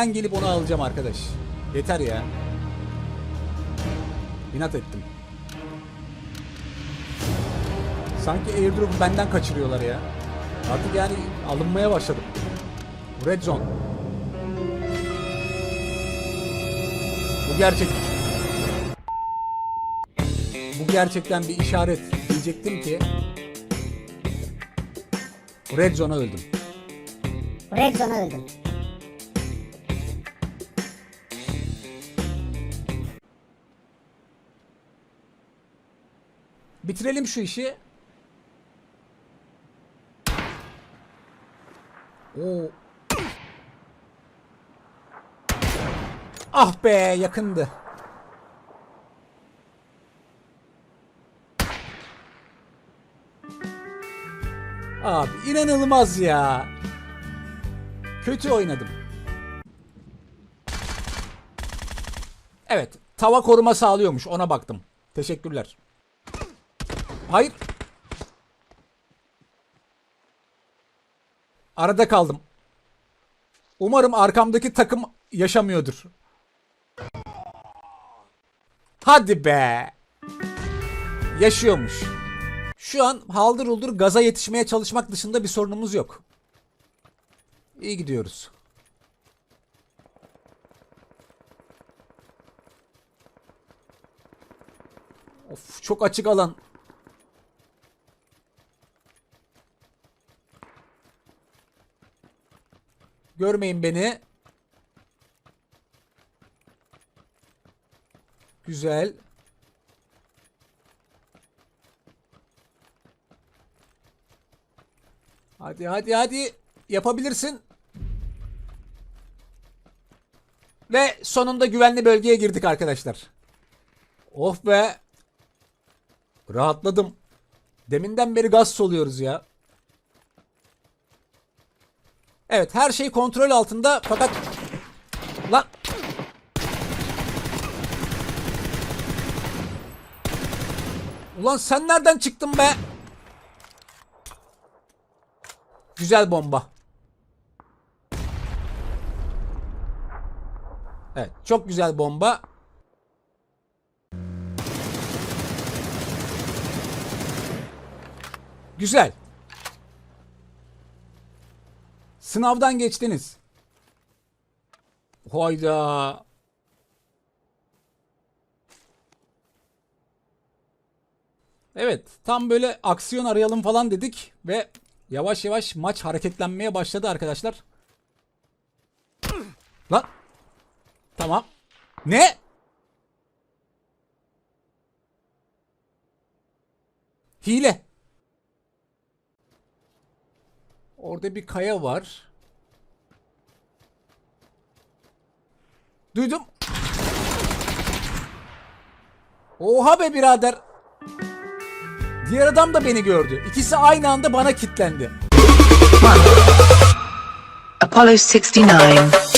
Ben gelip onu alacağım arkadaş. Yeter ya. İnat ettim. Sanki airdrop'u benden kaçırıyorlar ya. Artık yani alınmaya başladım. Red zone. Bu gerçek. Bu gerçekten bir işaret diyecektim ki Red zone'a öldüm. Red Zone'a öldüm. Bitirelim şu işi. Oo. Ah be yakındı. Abi inanılmaz ya. Kötü oynadım. Evet, tava koruma sağlıyormuş. Ona baktım. Teşekkürler. Hayır. Arada kaldım. Umarım arkamdaki takım yaşamıyordur. Hadi be. Yaşıyormuş. Şu an haldır uldur gaza yetişmeye çalışmak dışında bir sorunumuz yok. İyi gidiyoruz. Of çok açık alan. Görmeyin beni. Güzel. Hadi hadi hadi. Yapabilirsin. Ve sonunda güvenli bölgeye girdik arkadaşlar. Oh be. Rahatladım. Deminden beri gaz soluyoruz ya. Evet her şey kontrol altında fakat... Lan... Ulan sen nereden çıktın be? Güzel bomba. Evet çok güzel bomba. Güzel. Sınavdan geçtiniz. Hayda. Evet, tam böyle aksiyon arayalım falan dedik ve yavaş yavaş maç hareketlenmeye başladı arkadaşlar. Lan. Tamam. Ne? Hile. Orada bir kaya var. Duydum. Oha be birader. Diğer adam da beni gördü. İkisi aynı anda bana kilitlendi. Apollo 69.